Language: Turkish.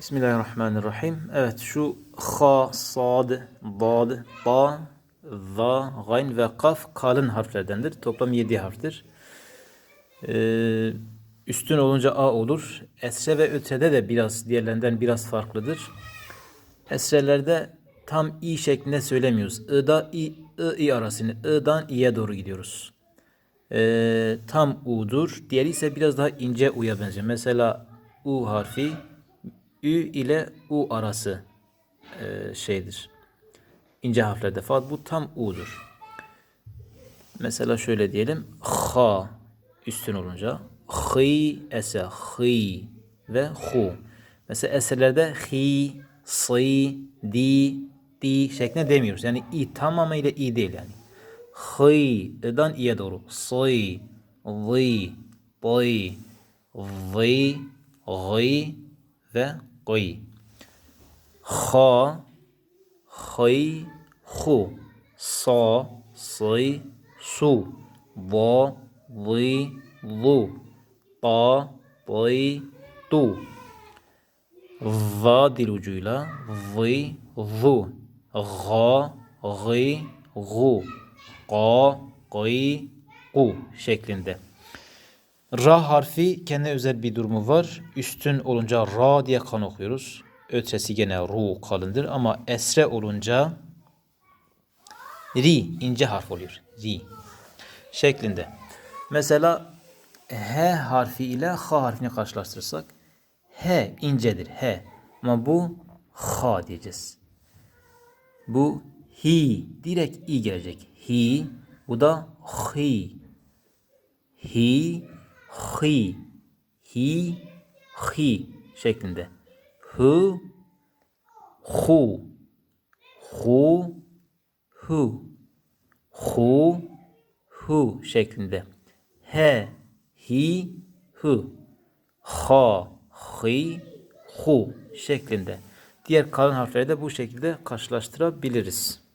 Bismillahirrahmanirrahim. Evet şu ha, sad, dad, ba, za, gayn ve kaf kalın harflerdendir. Toplam 7 harftir. Ee, üstün olunca a olur. Esre ve ötrede de biraz diğerlerinden biraz farklıdır. Esrelerde tam i şeklinde söylemiyoruz. I'da i, i, i arasını. I'dan i'ye doğru gidiyoruz. Ee, tam u'dur. Diğeri ise biraz daha ince u'ya benziyor. Mesela u harfi ü ile u arası e, şeydir. İnce harflerde fakat bu tam u'dur. Mesela şöyle diyelim. Ha üstün olunca hı ese hı ve hu. Mesela eserlerde hi, sı, di, di şeklinde demiyoruz. Yani i tamamıyla i değil yani. Hı'dan i'ye doğru. Sı, zı, bıy, vı, gı ve gıy. Ha, hıy, hu. Sa, sı, su. Va, vı, vu. Ta, bıy, tu. Va dil ucuyla vı, vu. Ga, gı, gu. Ga, gıy, gu şeklinde. Ra harfi kendi özel bir durumu var. Üstün olunca ra diye kan okuyoruz. Ötresi gene ru kalındır ama esre olunca ri ince harf oluyor. Ri şeklinde. Mesela h harfi ile h harfini karşılaştırırsak h incedir. H ama bu ha diyeceğiz. Bu hi direkt i gelecek. Hi bu da hi. Hi hi. Hi. Hi şeklinde. Hı. Hu. Hu. Hu. Hu. Hu şeklinde. He. Hi. Hu. Ha. Hi. Hu şeklinde. Diğer kalın harfleri de bu şekilde karşılaştırabiliriz.